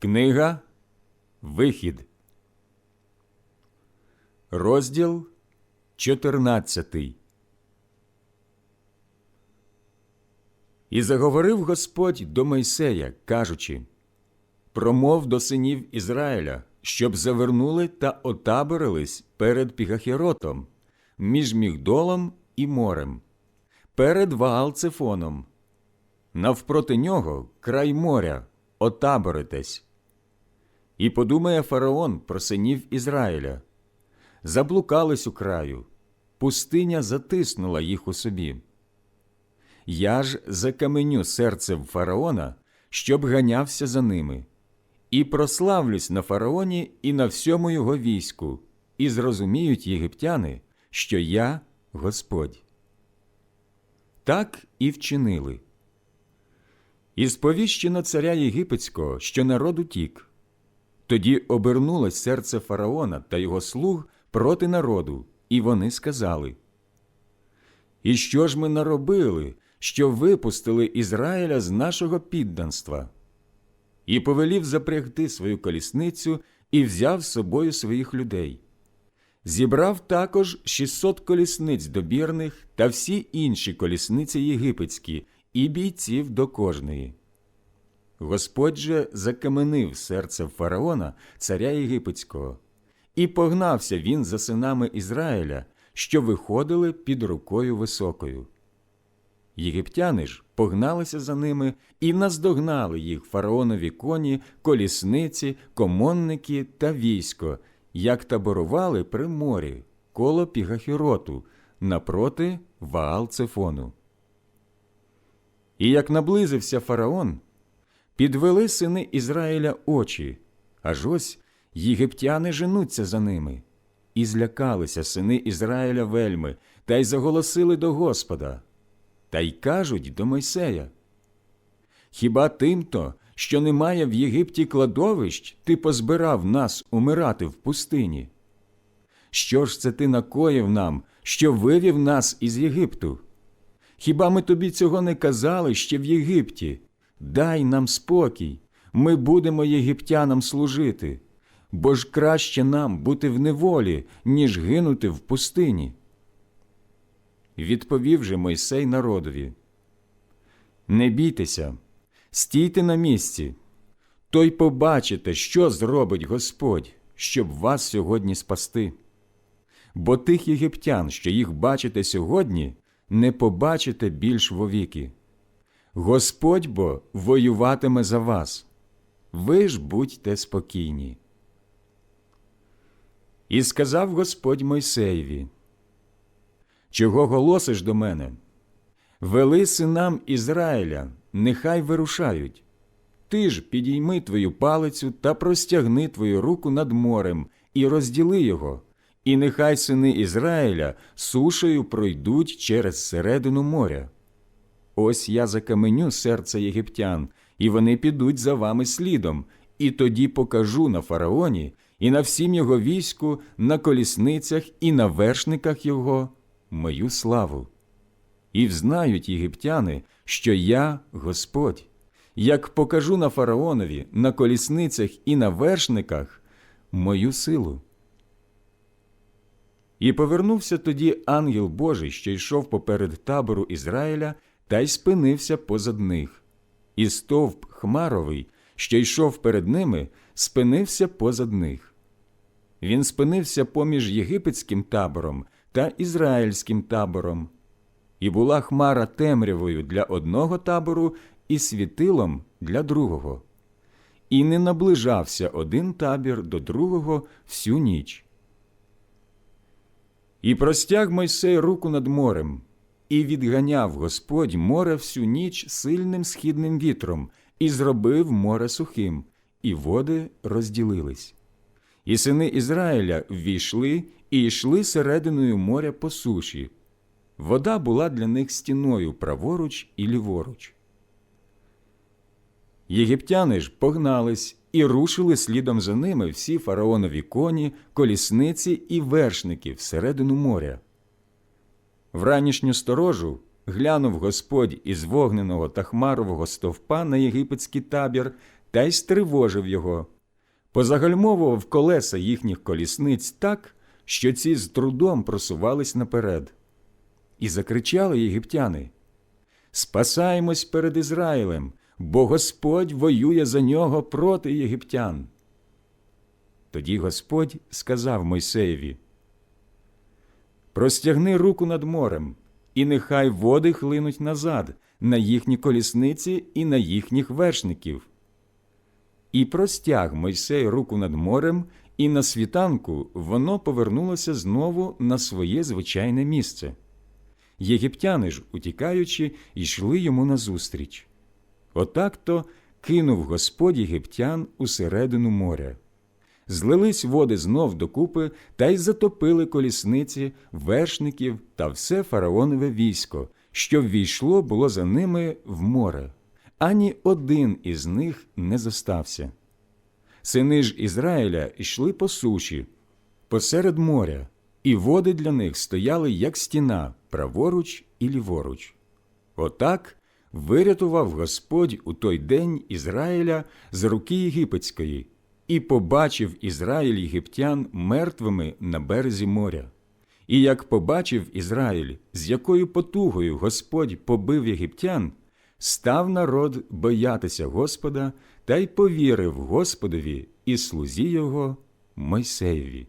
Книга Вихід, розділ 14 І заговорив Господь до Мойсея, кажучи Промов до синів Ізраїля, щоб завернули та отаборились перед Пігахіротом, між Мігдолом і морем, перед Ваалцефоном. Навпроти нього край моря, отаборитесь. І подумає фараон про синів Ізраїля. Заблукались у краю, пустиня затиснула їх у собі. Я ж закаменю серцем фараона, щоб ганявся за ними, і прославлюсь на фараоні і на всьому його війську, і зрозуміють єгиптяни, що я Господь. Так і вчинили. І сповіщено царя Єгипетського, що народ утік. Тоді обернулось серце фараона та його слуг проти народу, і вони сказали: І що ж ми наробили, що випустили Ізраїля з нашого підданства? І повелів запрягти свою колісницю і взяв з собою своїх людей. Зібрав також 600 колісниць добірних та всі інші колісниці єгипетські і бійців до кожної. Господь же закаменив серце фараона, царя єгипетського, і погнався він за синами Ізраїля, що виходили під рукою високою. Єгиптяни ж погналися за ними і наздогнали їх фараонові коні, колісниці, комонники та військо, як таборували при морі, коло Пігахіроту, напроти Ваал-Цефону. І як наблизився фараон, підвели сини Ізраїля очі, аж ось єгиптяни женуться за ними, і злякалися сини Ізраїля вельми, та й заголосили до Господа, та й кажуть до Мойсея. Хіба тимто, що немає в Єгипті кладовищ, ти позбирав нас умирати в пустині? Що ж це ти накоїв нам, що вивів нас із Єгипту? Хіба ми тобі цього не казали ще в Єгипті? Дай нам спокій, ми будемо єгиптянам служити, бо ж краще нам бути в неволі, ніж гинути в пустині. Відповів же Мойсей народові Не бійтеся, стійте на місці, то й побачите, що зробить Господь, щоб вас сьогодні спасти. Бо тих єгиптян, що їх бачите сьогодні, не побачите більш вовіки. Господь бо воюватиме за вас. Ви ж будьте спокійні. І сказав Господь Мойсеєві, Чого голосиш до мене? Вели синам Ізраїля, нехай вирушають. Ти ж підійми твою палицю та простягни твою руку над морем і розділи його, і нехай сини Ізраїля сушею пройдуть через середину моря. Ось я закаменю серце єгиптян, і вони підуть за вами слідом, і тоді покажу на фараоні і на всім його війську, на колісницях і на вершниках його мою славу. І взнають єгиптяни, що я Господь, як покажу на фараонові, на колісницях і на вершниках мою силу. І повернувся тоді ангел Божий, що йшов поперед табору Ізраїля, та й спинився позад них. І стовп Хмаровий, що йшов перед ними, спинився позад них. Він спинився поміж єгипетським табором та ізраїльським табором. І була хмара темрявою для одного табору і світилом для другого. І не наближався один табір до другого всю ніч. І простяг Мойсей руку над морем, і відганяв Господь море всю ніч сильним східним вітром, і зробив море сухим, і води розділились. І сини Ізраїля ввійшли і йшли серединою моря по суші. Вода була для них стіною праворуч і ліворуч. Єгиптяни ж погнались і рушили слідом за ними всі фараонові коні, колісниці і вершники всередину моря. Вранішню сторожу глянув Господь із вогненого та хмарового стовпа на єгипетський табір та й стривожив його, позагальмовував колеса їхніх колісниць так, що ці з трудом просувались наперед. І закричали єгиптяни Спасаємось перед Ізраїлем, бо Господь воює за нього проти єгиптян. Тоді Господь сказав Мойсеєві Простягни руку над морем, і нехай води хлинуть назад на їхні колісниці і на їхніх вершників. І простяг Мойсей руку над морем, і на світанку воно повернулося знову на своє звичайне місце. Єгиптяни ж, утікаючи, йшли йому назустріч. Отак то кинув Господь єгиптян усередину моря. Злились води знов докупи та й затопили колісниці, вершників та все фараонове військо, що ввійшло було за ними в море. Ані один із них не зостався. Сини ж Ізраїля йшли по суші, посеред моря, і води для них стояли, як стіна, праворуч і ліворуч. Отак вирятував Господь у той день Ізраїля з руки єгипетської, і побачив Ізраїль єгиптян мертвими на березі моря. І як побачив Ізраїль, з якою потугою Господь побив єгиптян, став народ боятися Господа та й повірив Господові і слузі його Мойсеєві.